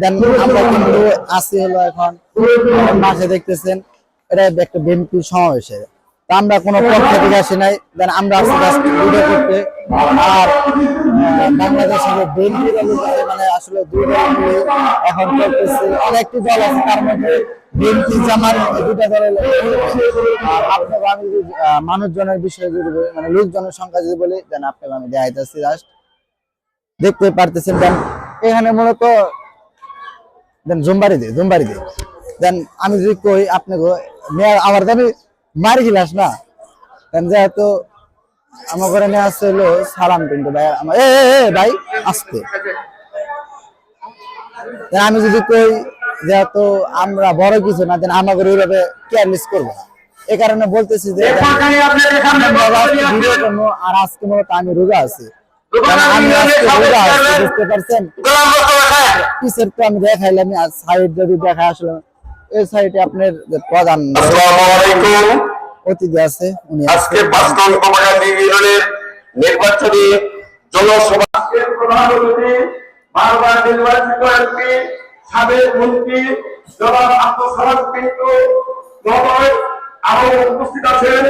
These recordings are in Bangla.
দেন আমরা কিন্তু আসি হলো এখন মাঠে দেখতেছেন একটা আমরা কোনো নাই দেন আমরা মানে আছে, তার মধ্যে আমি মানুষজনের বিষয়ে যদি মানে লোকজনের সংখ্যা যদি বলি দেন আপনাকে আমি দেখতে পারতেছেন এখানে মূলত দেন জুম্বারি দে জুম্বারি দে। দেন আমি যদি কই আপনাকে মেয়ে আমার আমি মারি গিলাস না দেন যেহেতু আমার ঘরে নিয়ে আসছে হলো সালাম কিন্তু ভাই আমার এ এ, এ, ভাই আসতে। আমি যদি কই যেহেতু আমরা বড় কিছু না দেন আমাকে ওইভাবে কেয়ারলেস করব না। এই কারণে বলতেছি যে আমরা আর আজকে মূলত আমি রোজা আছি। আমি আজকে রোজা আছি বুঝতে পারছেন? পিসের তো আমি দেখাইলাম সাইড যদি দেখা আসলে এই সাইডে আপনার প্রধান অতিথি আছে উনি আজকে পাঁচ নং কমাকান্দি নির্বাচনী জনসভা। প্রধান অতিথি বারবার নির্বাচিত এমপি সাবেক মন্ত্রী জনাব আব্দুল সালাম পিন্টু মহোদয় আরও উপস্থিত আছেন।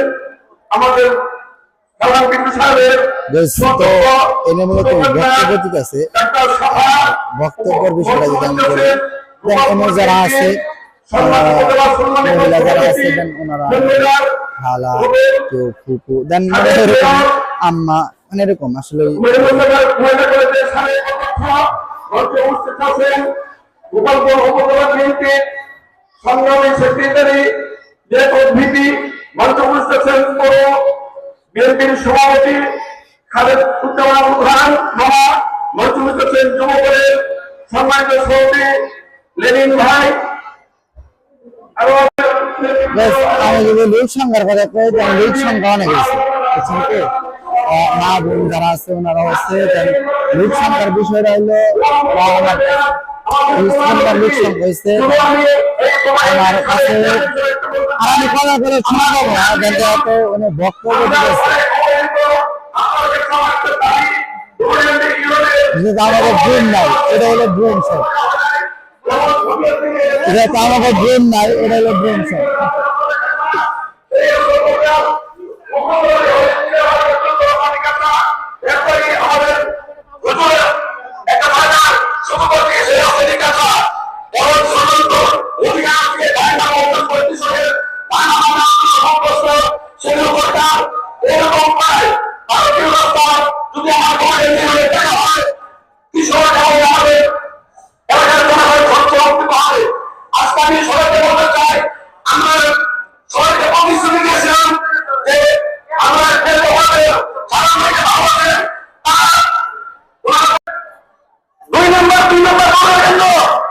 আমাদের এনে মূলত বক্তব্য আছে। বক্তব্যের বিষয়টা যদি আমি বলি এমন যারা আছে মহিলা যারা আছে দেন ওনারা খালা কেউ ফুপু দেন মানে এরকম আম্মা মানে এরকম আসলে সংগ্রামী সেক্রেটারি যে উপস্থিত বিএনপির সভাপতি খালেদ উজ্জামান প্রধান মহা মঞ্চ উপস্থিত যুবকের সম্মানিত সভাপতি লেনিন ভাই। আছে। মা বোন যারা আছে ওনারা সংখ্যার বিষয়টা হলো আমার কাছে আর আমি কথা করে শোনা যাব না দেন যেহেতু উনি বক্তব্য যেহেতু আমাদের ব্রেন নাই এটা হলো ব্রেন স্যার। এটা আমাদের ব্রেন নাই এটা হলো ব্রেন শট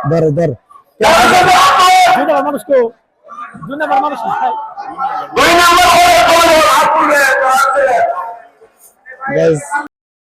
ধর দুই নম্বর মানুষকে দুই নম্বর মানুষ দুই নম্বর